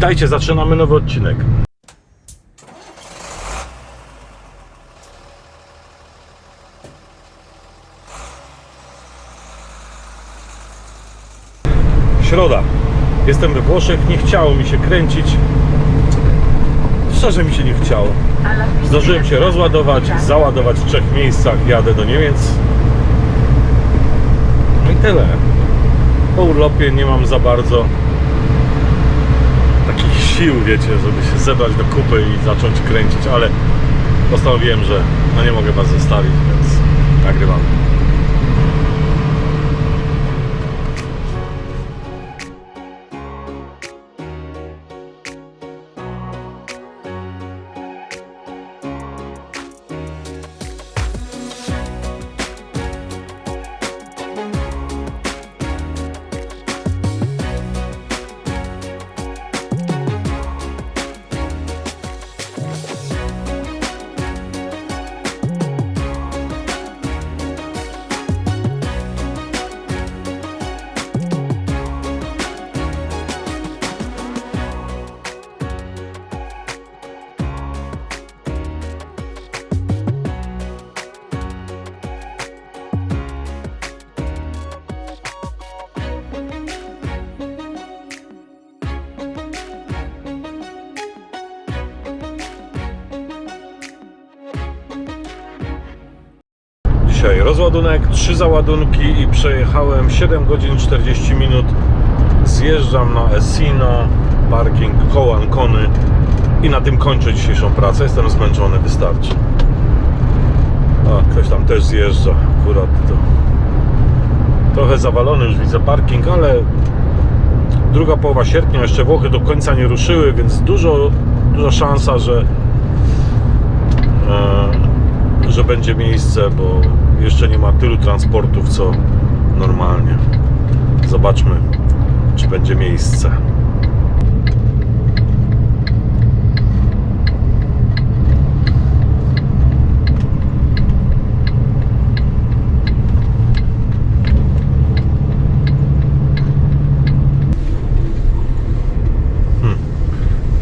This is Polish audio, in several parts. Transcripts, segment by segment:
Witajcie, zaczynamy nowy odcinek. Środa. Jestem we Włoszech, nie chciało mi się kręcić. Szczerze mi się nie chciało. Zdążyłem się rozładować, załadować w trzech miejscach, jadę do Niemiec. No i tyle. Po urlopie nie mam za bardzo takich sił, wiecie, żeby się zebrać do kupy i zacząć kręcić, ale postanowiłem, że no nie mogę Was zostawić, więc nagrywam. Dzisiaj rozładunek, trzy załadunki i przejechałem 7 godzin 40 minut. Zjeżdżam na Essina, parking koło Ancony i na tym kończę dzisiejszą pracę. Jestem zmęczony, wystarczy. A, ktoś tam też zjeżdża, akurat to. Trochę zawalony już widzę parking, ale druga połowa sierpnia, jeszcze Włochy do końca nie ruszyły, więc dużo, duża szansa, że e, że będzie miejsce, bo jeszcze nie ma tylu transportów, co normalnie. Zobaczmy, czy będzie miejsce. Hmm.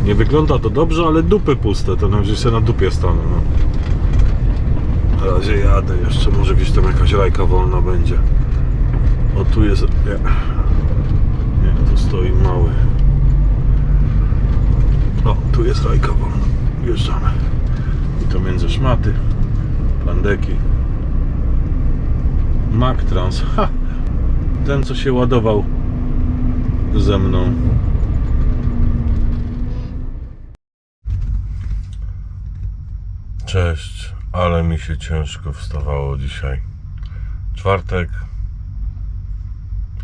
Nie wygląda to dobrze, ale dupy puste, to na razie się na dupie stanę. No. Na razie jadę jeszcze, może gdzieś tam jakaś rajka wolna będzie. O tu jest. Nie, nie tu stoi mały. O, tu jest rajka wolna. Wjeżdżamy. I to między szmaty, plandeki. Mac Trans. Ha! Ten co się ładował ze mną. Cześć, ale mi się ciężko wstawało dzisiaj. Czwartek.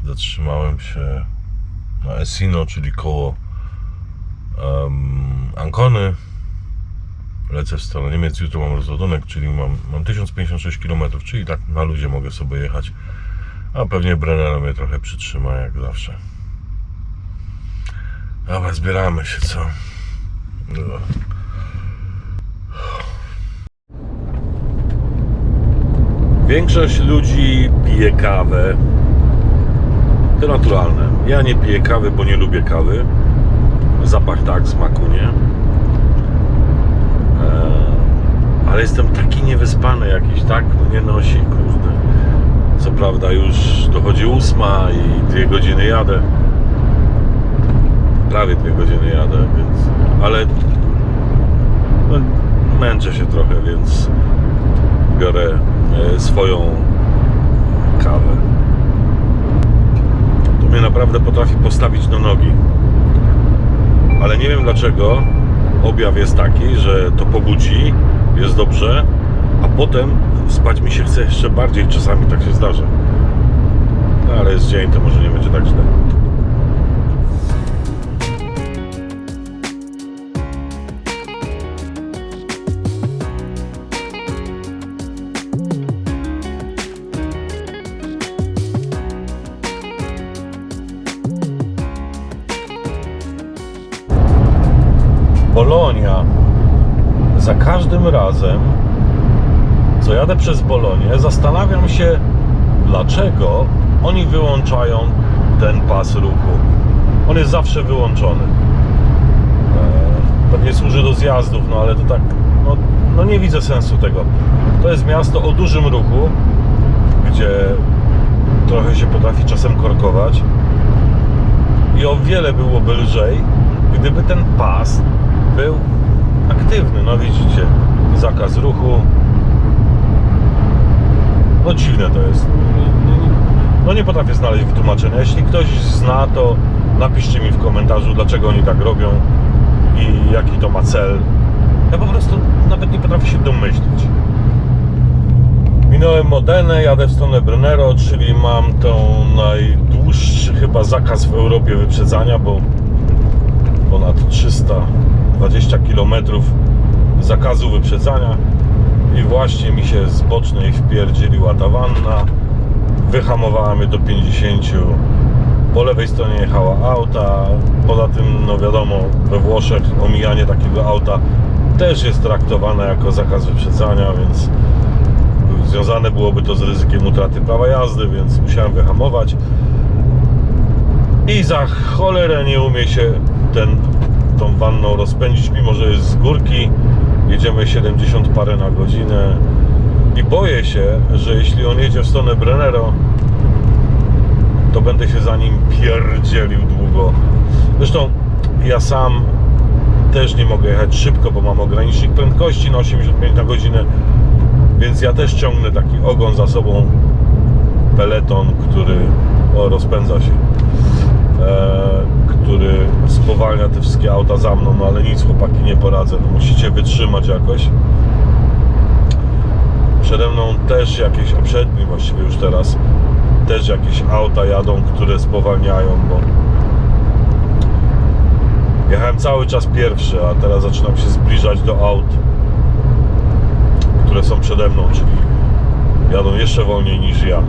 Zatrzymałem się na Essino, czyli koło um, Ancony. Lecę w stronę Niemiec. Jutro mam rozładunek, czyli mam, mam 1056 km, czyli tak na luzie mogę sobie jechać. A pewnie Brenner mnie trochę przytrzyma, jak zawsze. Dobra, zbieramy się, co? Dobra. Większość ludzi pije kawę. To naturalne. Ja nie piję kawy, bo nie lubię kawy. Zapach tak, smaku nie. Eee, ale jestem taki niewyspany jakiś, tak mnie nosi, kurde. Co prawda już dochodzi ósma i dwie godziny jadę. Prawie dwie godziny jadę, więc... Ale no, męczę się trochę, więc biorę e, swoją kawę. To mnie naprawdę potrafi postawić do nogi. Ale nie wiem dlaczego objaw jest taki, że to pobudzi, jest dobrze, a potem spać mi się chce jeszcze bardziej. Czasami tak się zdarza. No, ale jest dzień, to może nie będzie tak źle. Razem, co jadę przez Bolonię, zastanawiam się, dlaczego oni wyłączają ten pas ruchu. On jest zawsze wyłączony. pewnie służy do zjazdów, no ale to tak, no, no nie widzę sensu tego. To jest miasto o dużym ruchu, gdzie trochę się potrafi czasem korkować i o wiele byłoby lżej, gdyby ten pas był aktywny. No widzicie, zakaz ruchu. No dziwne to jest. No nie potrafię znaleźć wytłumaczenia. Jeśli ktoś zna, to napiszcie mi w komentarzu, dlaczego oni tak robią i jaki to ma cel. Ja po prostu nawet nie potrafię się domyślić. Minąłem Modenę, jadę w stronę Brunero, czyli mam tą najdłuższy chyba zakaz w Europie wyprzedzania, bo ponad 320 km zakazu wyprzedzania. I właśnie mi się z bocznej wpierdzieliła ta wanna. Wyhamowała mnie do 50 po lewej stronie jechała auta. Poza tym no wiadomo we Włoszech omijanie takiego auta też jest traktowane jako zakaz wyprzedzania więc związane byłoby to z ryzykiem utraty prawa jazdy więc musiałem wyhamować. I za cholerę nie umie się ten, tą wanną rozpędzić, mimo że jest z górki. Jedziemy 70 parę na godzinę. I boję się, że jeśli on jedzie w stronę Brennero, to będę się za nim pierdzielił długo. Zresztą ja sam też nie mogę jechać szybko, bo mam ogranicznik prędkości na 85 na godzinę, więc ja też ciągnę taki ogon za sobą peleton, który o, rozpędza się który spowalnia te wszystkie auta za mną, no ale nic chłopaki nie poradzę, no musicie wytrzymać jakoś. Przede mną też jakieś, a przed nim właściwie już teraz, też jakieś auta jadą, które spowalniają, bo jechałem cały czas pierwszy, a teraz zaczynam się zbliżać do aut, które są przede mną, czyli jadą jeszcze wolniej niż ja.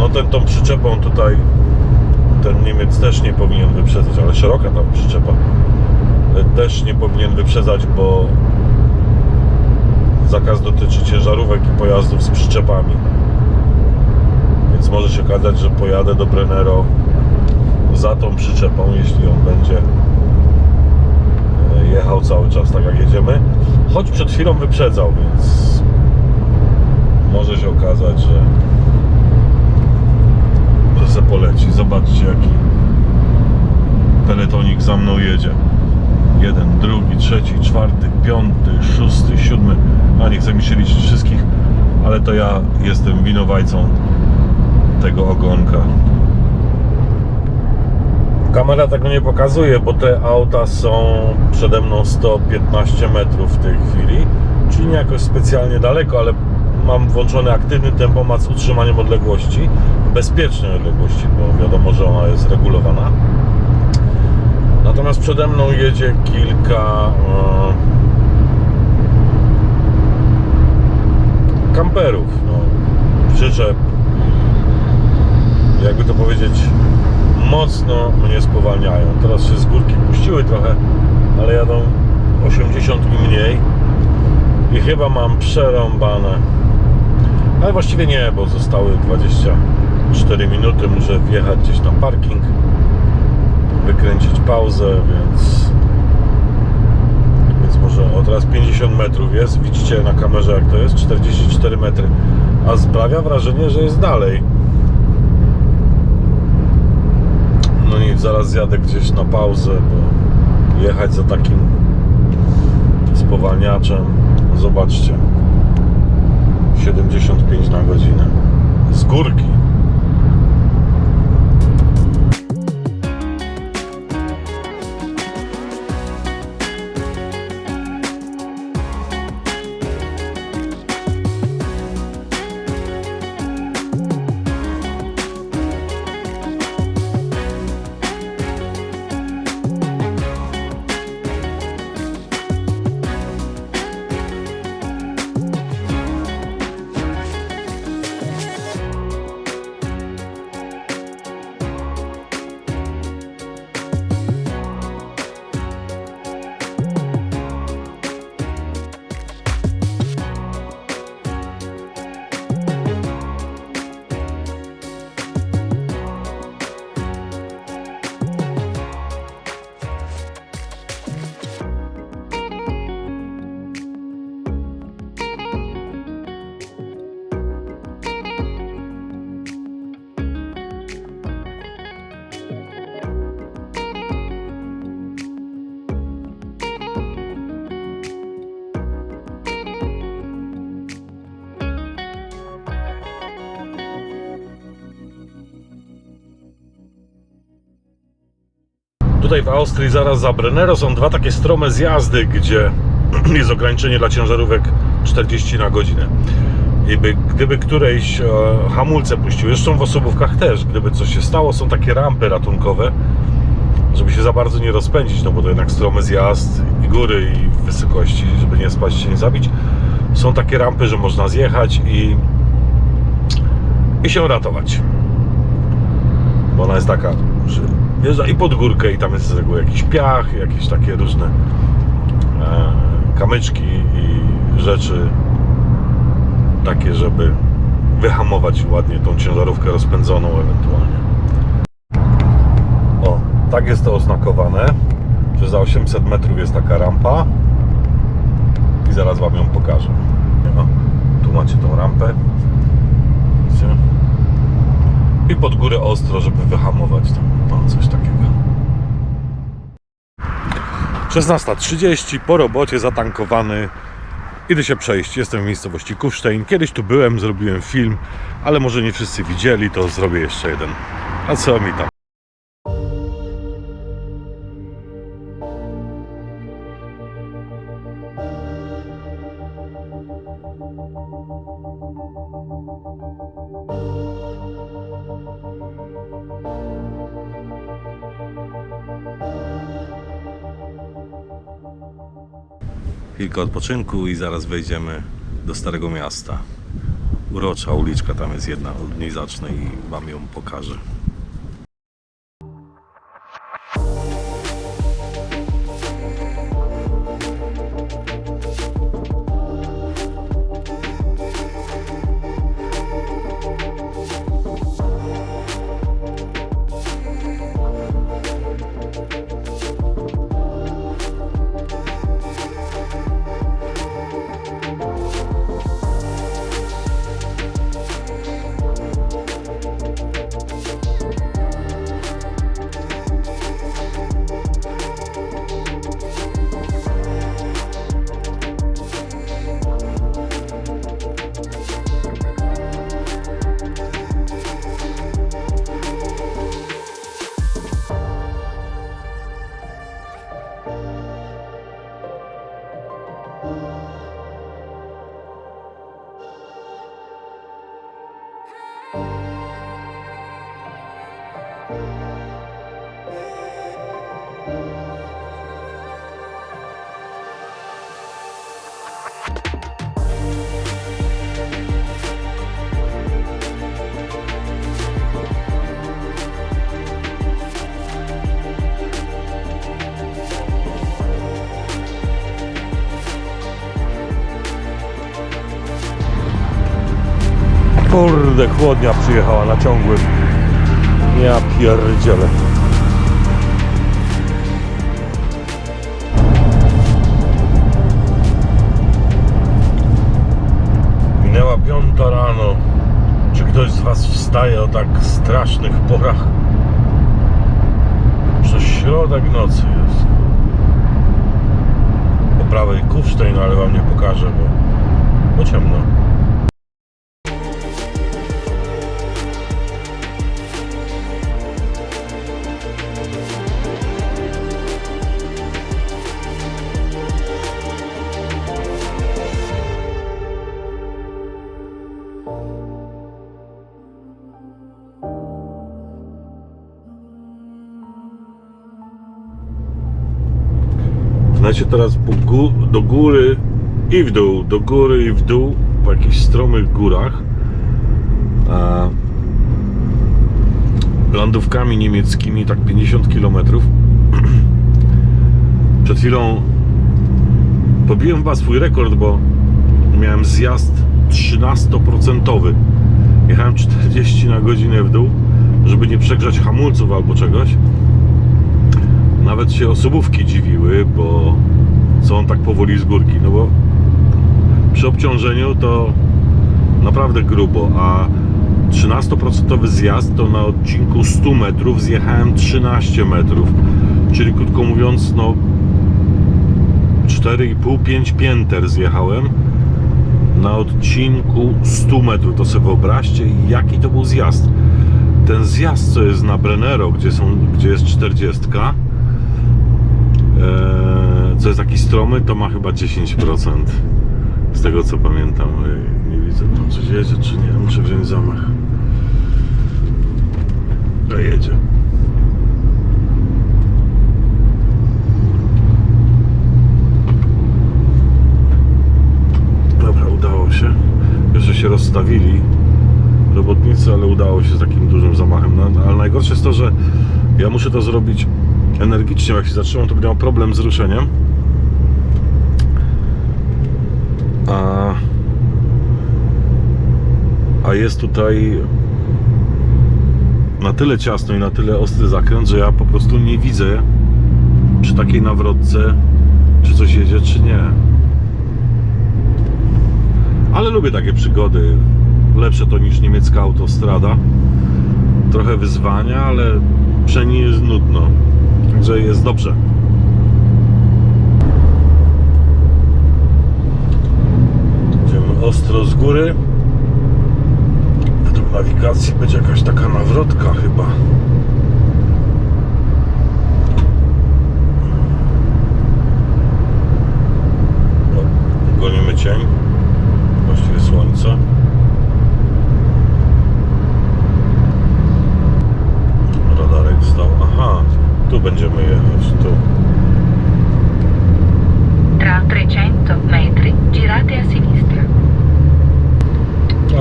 No ten, tą przyczepą tutaj ten Niemiec też nie powinien wyprzedzać, ale szeroka ta przyczepa E, też nie powinien wyprzedzać, bo zakaz dotyczy ciężarówek i pojazdów z przyczepami. Więc może się okazać, że pojadę do Brennero za tą przyczepą, jeśli on będzie e, jechał cały czas tak jak jedziemy. Choć przed chwilą wyprzedzał, więc może się okazać, że se poleci. Zobaczcie jaki peletonik za mną jedzie. Jeden, drugi, trzeci, czwarty, piąty, szósty, siódmy. A nie chcę mi się liczyć wszystkich, ale to ja jestem winowajcą tego ogonka. Kamera tego nie pokazuje, bo te auta są przede mną 115 metrów w tej chwili, czyli nie jakoś specjalnie daleko, ale mam włączony aktywny tempomat z utrzymaniem odległości, bezpiecznej odległości, bo wiadomo, że ona jest regulowana. Natomiast przede mną jedzie kilka e, kamperów, no, przyczep, jakby to powiedzieć, mocno mnie spowalniają. Teraz się z górki puściły trochę, ale jadą 80 i mniej i chyba mam przerąbane. Ale właściwie nie, bo zostały 24 minuty. Muszę wjechać gdzieś na parking, wykręcić pauzę, więc więc może o teraz 50 metrów jest. Widzicie na kamerze jak to jest? 44 metry. A sprawia wrażenie, że jest dalej. No nic, zaraz zjadę gdzieś na pauzę, bo jechać za takim spowalniaczem. Zobaczcie. 75 na godzinę. Z górki. Tutaj w Austrii, zaraz za Brennero, są dwa takie strome zjazdy, gdzie jest ograniczenie dla ciężarówek 40 na godzinę. I by, gdyby którejś e, hamulce puściły, zresztą w osobówkach też, gdyby coś się stało, są takie rampy ratunkowe, żeby się za bardzo nie rozpędzić, no bo to jednak stromy zjazd i góry i wysokości, żeby nie spaść się nie zabić. Są takie rampy, że można zjechać i, i się ratować. Bo ona jest taka, że wjeżdża i pod górkę i tam jest z reguły jakiś piach, jakieś takie różne e, kamyczki i rzeczy takie, żeby wyhamować ładnie tą ciężarówkę rozpędzoną ewentualnie. O, tak jest to oznakowane, że za 800 metrów jest taka rampa i zaraz Wam ją pokażę. O, tu macie tą rampę. Widzicie? I pod górę ostro, żeby wyhamować tam, no, coś takiego. 16.30 po robocie zatankowany. Idę się przejść. Jestem w miejscowości Kufstein. Kiedyś tu byłem, zrobiłem film, ale może nie wszyscy widzieli, to zrobię jeszcze jeden. A co mi tam? Chwilkę odpoczynku i zaraz wejdziemy do Starego Miasta. Urocza uliczka tam jest jedna, od niej zacznę i Wam ją pokażę. Kurde, chłodnia przyjechała na ciągłym. Ja pierdzielę. Minęła piąta rano. Czy ktoś z Was wstaje o tak strasznych porach? Przez środek nocy jest. Po prawej Kufstein, ale Wam nie pokażę, bo, bo ciemno. Znacie teraz do góry i w dół, do góry i w dół, po jakichś stromych górach. A niemieckimi, tak 50 km. Przed chwilą pobiłem chyba swój rekord, bo miałem zjazd 13%. Jechałem 40 na godzinę w dół, żeby nie przegrzać hamulców albo czegoś. Nawet się osobówki dziwiły, bo co on tak powoli z górki, no bo przy obciążeniu to naprawdę grubo, a 13% zjazd to na odcinku 100 metrów zjechałem 13 metrów, czyli krótko mówiąc, no 4,5-5 pięter zjechałem na odcinku 100 metrów, to sobie wyobraźcie jaki to był zjazd. Ten zjazd, co jest na Brennero, gdzie, są, gdzie jest 40, e, co jest taki stromy, to ma chyba 10%. Z tego co pamiętam. Nie widzę tam coś jedzie, czy nie. Muszę wziąć zamach. A jedzie. Dobra, udało się. Jeszcze się rozstawili robotnicy, ale udało się z takim dużym zamachem. No, no, ale najgorsze jest to, że ja muszę to zrobić energicznie. Jak się zatrzymam, to będę miał problem z ruszeniem. A, a jest tutaj na tyle ciasno i na tyle ostry zakręt, że ja po prostu nie widzę przy takiej nawrotce, czy coś jedzie, czy nie. Ale lubię takie przygody. Lepsze to niż niemiecka autostrada. Trochę wyzwania, ale przy niej jest nudno. Także jest dobrze. Idziemy ostro z góry. Według nawigacji będzie jakaś taka nawrotka chyba. No, gonimy cień. Właściwie słońce. Radarek stał. Aha, tu będziemy jechać. Tu. Tra 300 metri girate a sinistra.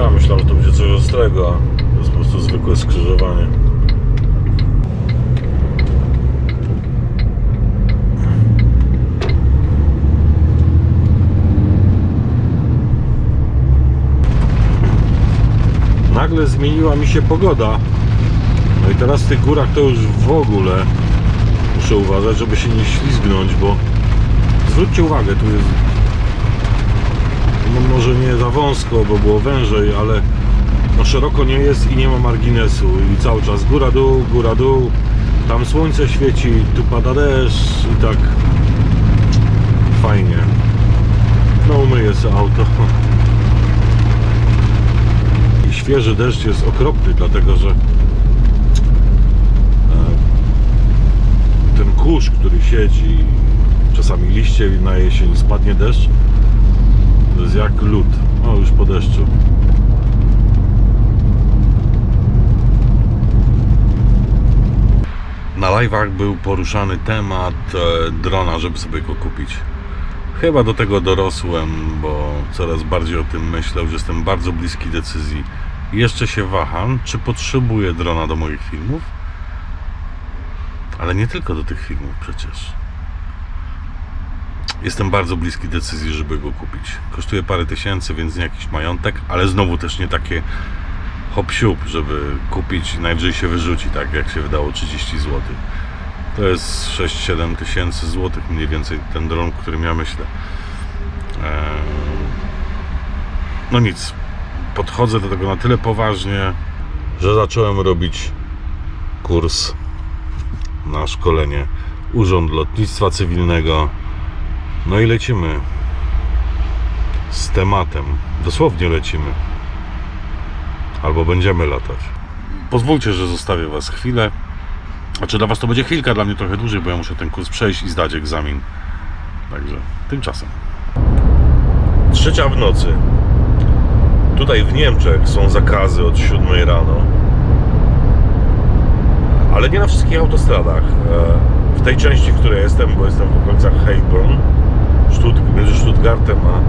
A, myślałem, że to będzie coś ostrego, a to jest po prostu zwykłe skrzyżowanie. Nagle zmieniła mi się pogoda. No i teraz w tych górach to już w ogóle muszę uważać, żeby się nie ślizgnąć, bo zwróćcie uwagę, tu jest no może nie za wąsko, bo było wężej, ale no szeroko nie jest i nie ma marginesu. I cały czas góra dół, góra dół. Tam słońce świeci, tu pada deszcz i tak fajnie. No umyję sobie auto świeży deszcz jest okropny, dlatego że e, ten kurz, który siedzi czasami liście na jesień spadnie deszcz to jest jak lód. O, już po deszczu. Na live'ach był poruszany temat e, drona, żeby sobie go kupić. Chyba do tego dorosłem, bo coraz bardziej o tym myślę, że jestem bardzo bliski decyzji. Jeszcze się waham, czy potrzebuję drona do moich filmów. Ale nie tylko do tych filmów przecież. Jestem bardzo bliski decyzji, żeby go kupić. Kosztuje parę tysięcy, więc nie jakiś majątek, ale znowu też nie takie hop żeby kupić najwyżej się wyrzuci, tak jak się wydało 30 zł. To jest 6-7 tysięcy złotych mniej więcej ten dron, którym ja myślę. Eee, No nic, podchodzę do tego na tyle poważnie, że zacząłem robić kurs na szkolenie Urząd Lotnictwa Cywilnego. No i lecimy z tematem. Dosłownie lecimy. Albo będziemy latać. Pozwólcie, że zostawię Was chwilę. Znaczy dla Was to będzie chwilka, dla mnie trochę dłużej, bo ja muszę ten kurs przejść i zdać egzamin. Także tymczasem. Trzecia w nocy. Tutaj w Niemczech są zakazy od 7 rano. Ale nie na wszystkich autostradach. E, W tej części, w której jestem, bo jestem w okolicach Heilbronn, między Stuttgartem a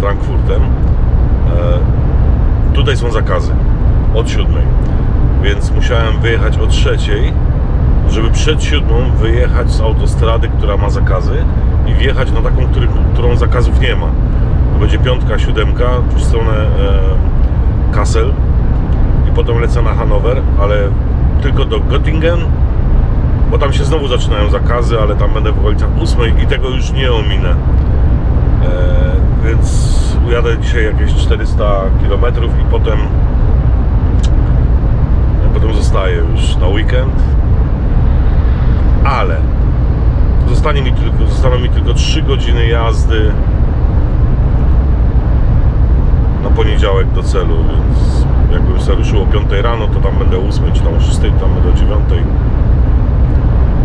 Frankfurtem, e, tutaj są zakazy od 7. Więc musiałem wyjechać o trzeciej, żeby przed siódmą wyjechać z autostrady, która ma zakazy i wjechać na taką, którą zakazów nie ma. To będzie piątka, siódemka w stronę e, Kassel i potem lecę na Hanower, ale tylko do Göttingen, bo tam się znowu zaczynają zakazy, ale tam będę w okolicach 8 i tego już nie ominę. E, więc ujadę dzisiaj jakieś 400 km i potem potem zostaję już na weekend. Ale zostanie mi tylko, zostaną mi tylko 3 godziny jazdy na poniedziałek do celu, więc jakbym sobie ruszył o 5 rano, to tam będę o 8, czy tam o 6, tam będę o 9.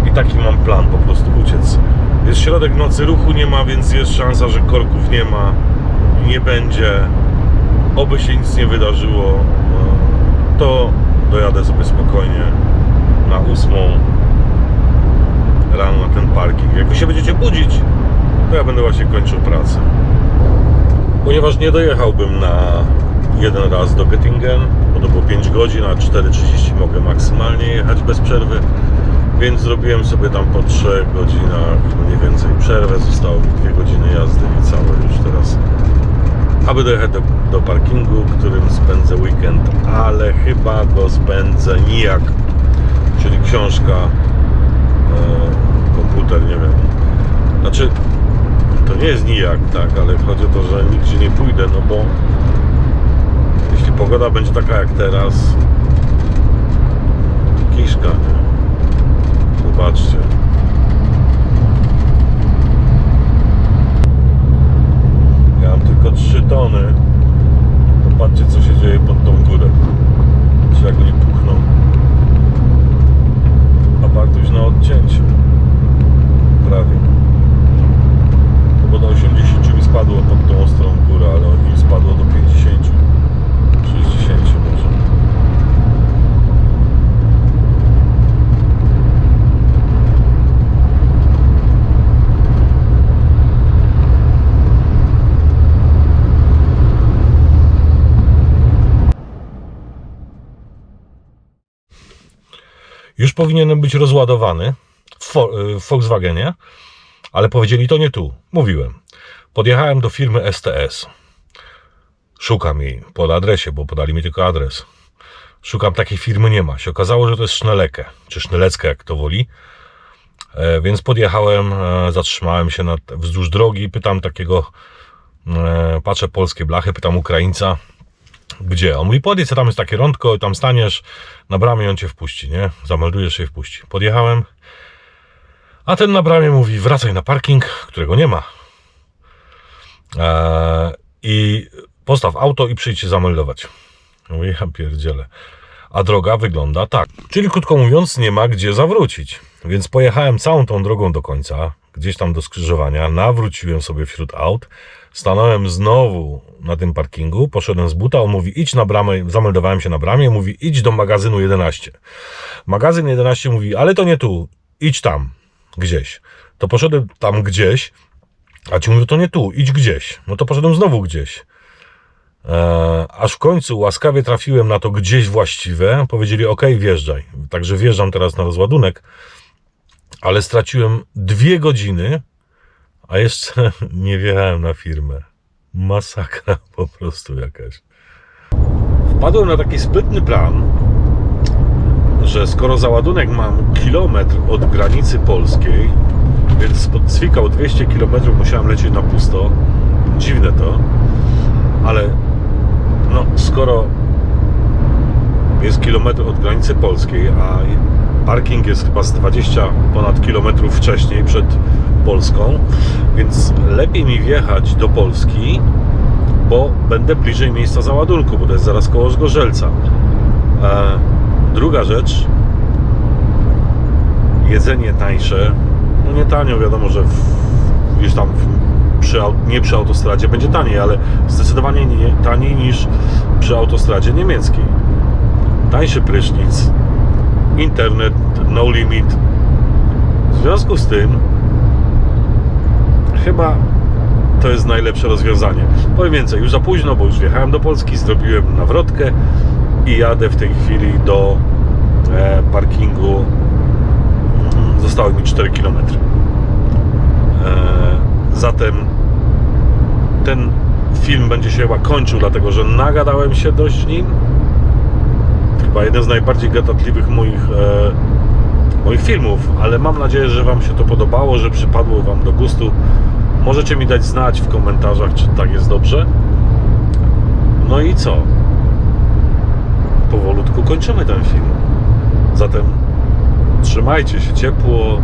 I taki mam plan, po prostu uciec Jest środek nocy, ruchu nie ma, więc jest szansa, że korków nie ma i nie będzie. Oby się nic nie wydarzyło, e, to dojadę sobie spokojnie na ósmą rano na ten parking. Jak wy się będziecie budzić, to ja będę właśnie kończył pracę. Ponieważ nie dojechałbym na jeden raz do Göttingen, bo to było 5 godzin, a 4.30 mogę maksymalnie jechać bez przerwy, więc zrobiłem sobie tam po 3 godzinach mniej więcej przerwę. Zostało mi 2 godziny jazdy niecałe już teraz, aby dojechać do, do parkingu, którym spędzę weekend, ale chyba go spędzę nijak, czyli książka, e, komputer, nie wiem. Znaczy, to nie jest nijak, tak, ale chodzi o to, że nigdzie nie pójdę, no bo jeśli pogoda będzie taka jak teraz, to kiszka, nie? Zobaczcie. Ja mam tylko 3 tony. To patrzcie, co się dzieje pod tą górę. Czy jak oni puchną. A Bartuś na odcięciu. Prawie. Bo do 80 mi spadło pod tą ostrą górę, ale oni spadło do 50. 60 może. Już powinienem być rozładowany w, Fo- w Volkswagenie, ale powiedzieli to nie tu. Mówiłem. Podjechałem do firmy STS. Szukam jej pod adresie, bo podali mi tylko adres. Szukam takiej firmy, nie ma. Się okazało, że to jest Szneleke, czy Sznelecka, jak to woli. E, więc podjechałem, e, zatrzymałem się nad, wzdłuż drogi, pytam takiego, e, patrzę polskie blachy, pytam Ukraińca, gdzie? On mówi, podjedź, tam jest takie rądko, tam staniesz na bramie i on cię wpuści, nie? Zameldujesz się i wpuści. Podjechałem, a ten na bramie mówi, wracaj na parking, którego nie ma. Eee, I postaw auto i przyjdź się zameldować. Mówię, ja pierdzielę. A droga wygląda tak. Czyli krótko mówiąc, nie ma gdzie zawrócić. Więc pojechałem całą tą drogą do końca, gdzieś tam do skrzyżowania, nawróciłem sobie wśród aut, stanąłem znowu na tym parkingu, poszedłem z buta, on mówi idź na bramę, zameldowałem się na bramie, mówi idź do magazynu 11. Magazyn 11 mówi, ale to nie tu, idź tam, gdzieś. To poszedłem tam gdzieś, a ci mówią, to nie tu, idź gdzieś. No to poszedłem znowu gdzieś. Eee, aż w końcu łaskawie trafiłem na to gdzieś właściwe. Powiedzieli, ok, wjeżdżaj. Także wjeżdżam teraz na rozładunek, ale straciłem dwie godziny, a jeszcze nie wjechałem na firmę. Masakra po prostu jakaś. Wpadłem na taki sprytny plan, że skoro załadunek mam kilometr od granicy polskiej, więc spod Cwikał 200 km musiałem lecieć na pusto. Dziwne to, ale no skoro jest kilometr od granicy polskiej, a parking jest chyba z 20 ponad kilometrów wcześniej przed Polską, więc lepiej mi wjechać do Polski, bo będę bliżej miejsca załadunku, bo to jest zaraz koło Zgorzelca. E, druga rzecz, jedzenie tańsze, no nie tanio, wiadomo, że w, gdzieś tam w, przy, nie przy autostradzie będzie taniej, ale zdecydowanie nie, taniej niż przy autostradzie niemieckiej. Tańszy prysznic, internet, no limit. W związku z tym chyba to jest najlepsze rozwiązanie. Powiem więcej, już za późno, bo już wjechałem do Polski, zrobiłem nawrotkę i jadę w tej chwili do e, parkingu. Mm, Zostały mi 4 km. E, zatem ten film będzie się chyba kończył, dlatego że nagadałem się dość nim. Chyba jeden z najbardziej gadatliwych moich, e, moich filmów, ale mam nadzieję, że Wam się to podobało, że przypadło Wam do gustu. Możecie mi dać znać w komentarzach, czy tak jest dobrze. No i co? Powolutku kończymy ten film. Zatem trzymajcie się ciepło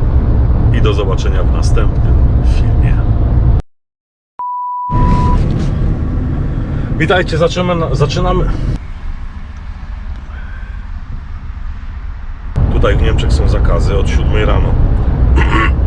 i do zobaczenia w następnym filmie. Witajcie, zaczynamy. zaczynamy. Tutaj w Niemczech są zakazy od 7 rano.